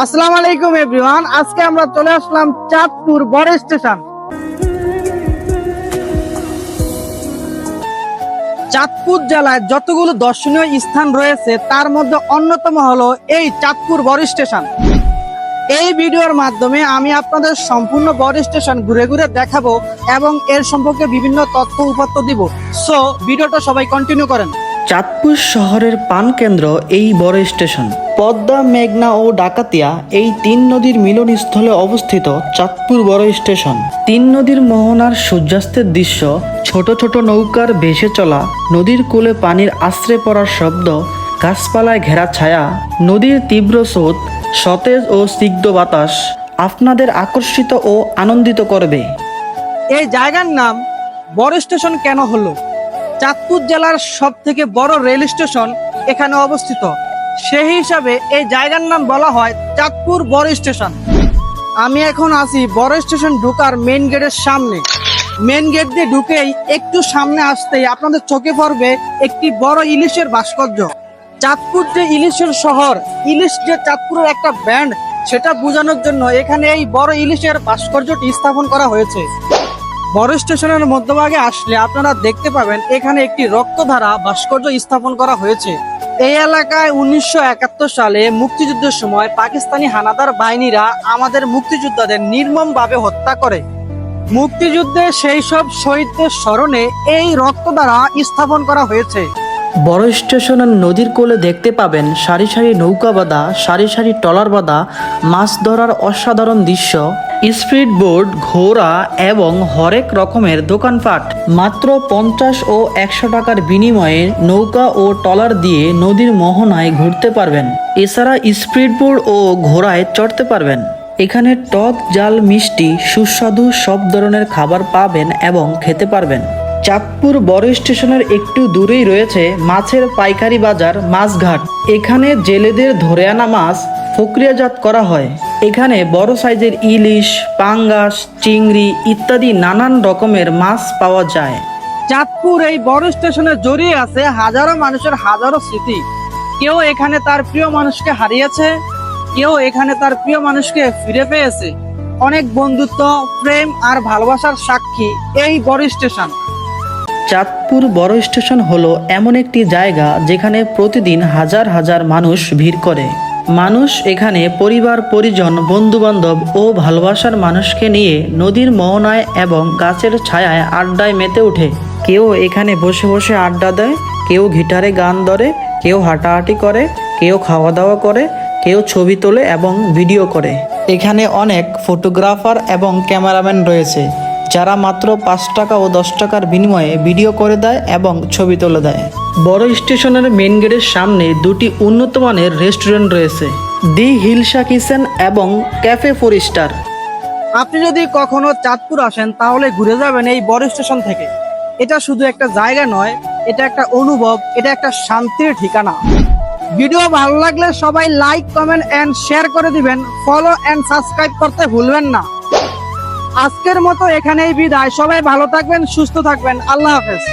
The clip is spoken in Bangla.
আসসালামু আলাইকুম এভরিওয়ান আজকে আমরা চলে আসলাম চাঁদপুর বড় স্টেশন। চাঁদপুর জেলায় যতগুলো দর্শনীয় স্থান রয়েছে, তার মধ্যে অন্যতম হলো এই চাঁদপুর বড় স্টেশন। এই ভিডিওর মাধ্যমে আমি আপনাদের সম্পূর্ণ বড় স্টেশন ঘুরে ঘুরে দেখাবো এবং এর সম্পর্কে বিভিন্ন তথ্য উপাত্ত দিব। সো ভিডিওটা সবাই কন্টিনিউ করেন। চাঁদপুর শহরের পান কেন্দ্র এই বড় স্টেশন। পদ্মা, মেঘনা ও ডাকাতিয়া এই তিন নদীর মিলনস্থলে অবস্থিত চাঁদপুর বড় স্টেশন। তিন নদীর মোহনার সূর্যাস্তের দৃশ্য, ছোট ছোট নৌকার ভেসে চলা, নদীর কোলে পানির আশ্রে পড়ার শব্দ, গাছপালায় ঘেরা ছায়া, নদীর তীব্র স্রোত, সতেজ ও স্নিগ্ধ বাতাস আপনাদের আকর্ষিত ও আনন্দিত করবে। এই জায়গার নাম বড় স্টেশন কেন হলো? চাঁদপুর জেলার সব থেকে বড় রেল স্টেশন এখানে অবস্থিত। সেই হিসাবে এই জায়গার নাম বলা হয় চাঁদপুর বড় স্টেশন। আমি এখন আছি বড় স্টেশন ঢুকার মেন গেটের সামনে। মেন গেট দিয়ে ঢুকেই একটু সামনে আসতেই আপনাদের চোখে পড়বে একটি বড় ইলিশের ভাস্কর্য। চাঁদপুর যে ইলিশের শহর, ইলিশ যে চাঁদপুরের একটা ব্যান্ড, সেটা বোঝানোর জন্য এখানে এই বড় ইলিশের ভাস্কর্যটি স্থাপন করা হয়েছে। বড় স্টেশনের মধ্যভাগে আসলে আপনারা দেখতে পাবেন এখানে একটি রক্তধারা ভাস্কর্য স্থাপন করা হয়েছে। এই এলাকায় উনিশশো একাত্তর সালে মুক্তিযুদ্ধের সময় পাকিস্তানি হানাদার বাহিনীরা আমাদের মুক্তিযোদ্ধাদের নির্মমভাবে হত্যা করে। মুক্তিযুদ্ধে সেই সব শহীদদের স্মরণে এই রক্তদ্বারা স্থাপন করা হয়েছে। বড় স্টেশনের নদীর কোলে দেখতে পাবেন সারি সারি নৌকা বাঁধা, সারি সারি টলার বাঁধা, মাছ ধরার অসাধারণ দৃশ্য, স্পিড বোর্ড ঘোড়া এবং হরেক রকমের দোকানপাট। মাত্র পঞ্চাশ ও একশো টাকার বিনিময়ে নৌকা ও টলার দিয়ে নদীর মোহনায় ঘুরতে পারবেন। এছাড়া স্পিড বোর্ড ও ঘোড়ায় চড়তে পারবেন। এখানে টক জাল মিষ্টি, সুস্বাদু সব ধরনের খাবার পাবেন এবং খেতে পারবেন। চাঁদপুর বড় স্টেশনের একটু দূরেই রয়েছে মাছের পাইকারি বাজার, মাছঘাট। এখানে জেলেদের ধরে আনা মাছ প্রক্রিয়াজাত করা হয়। এখানে বড় সাইজের ইলিশ, পাঙ্গাস, চিংড়ি ইত্যাদি নানান রকমের মাছ পাওয়া যায়। চাঁদপুর এই বড় স্টেশনে জড়িয়ে আছে হাজারো মানুষের হাজারো স্মৃতি। কেউ এখানে তার প্রিয় মানুষকে হারিয়েছে, কেউ এখানে তার প্রিয় মানুষকে ফিরে পেয়েছে। অনেক বন্ধুত্ব, প্রেম আর ভালোবাসার সাক্ষী এই বড় স্টেশন। চাঁদপুর বড় স্টেশন হলো এমন একটি জায়গা যেখানে প্রতিদিন হাজার হাজার মানুষ ভিড় করে। মানুষ এখানে পরিবার, পরিজন বন্ধু বান্ধব ও ভালোবাসার মানুষকে নিয়ে নদীর মোহনায় এবং গাছের ছায়ায় আড্ডায় মেতে ওঠে। কেউ এখানে বসে বসে আড্ডা দেয়, কেউ গিটারে গান ধরে, কেউ হাঁটাহাঁটি করে, কেউ খাওয়া দাওয়া করে, কেউ ছবি তোলে এবং ভিডিও করে। এখানে অনেক ফটোগ্রাফার এবং ক্যামেরাম্যান রয়েছে। যারা মাত্র পাঁচ টাকা ও দশ টাকার বিনিময়ে ভিডিও করে দেয় এবং ছবি তুলে দেয়। বড় স্টেশনের মেন গেটের সামনে দুটি উন্নত মানের রেস্টুরেন্ট রয়েছে। দি হিলসা কিচেন এবং ক্যাফে ফোর স্টার। আপনি যদি কখনো চাঁদপুর আসেন, তাহলে ঘুরে যাবেন এই বড় স্টেশন থেকে। এটা শুধু একটা জায়গা নয়, এটা একটা অনুভব, এটা একটা শান্তির ঠিকানা। ভিডিও ভালো লাগলে সবাই লাইক, কমেন্ট এন্ড শেয়ার করে দিবেন। ফলো এন্ড সাবস্ক্রাইব করতে ভুলবেন না। আজকের মতো এখানেই বিদায়। সবাই ভালো থাকবেন সুস্থ থাকবেন। আল্লাহ হাফেজ।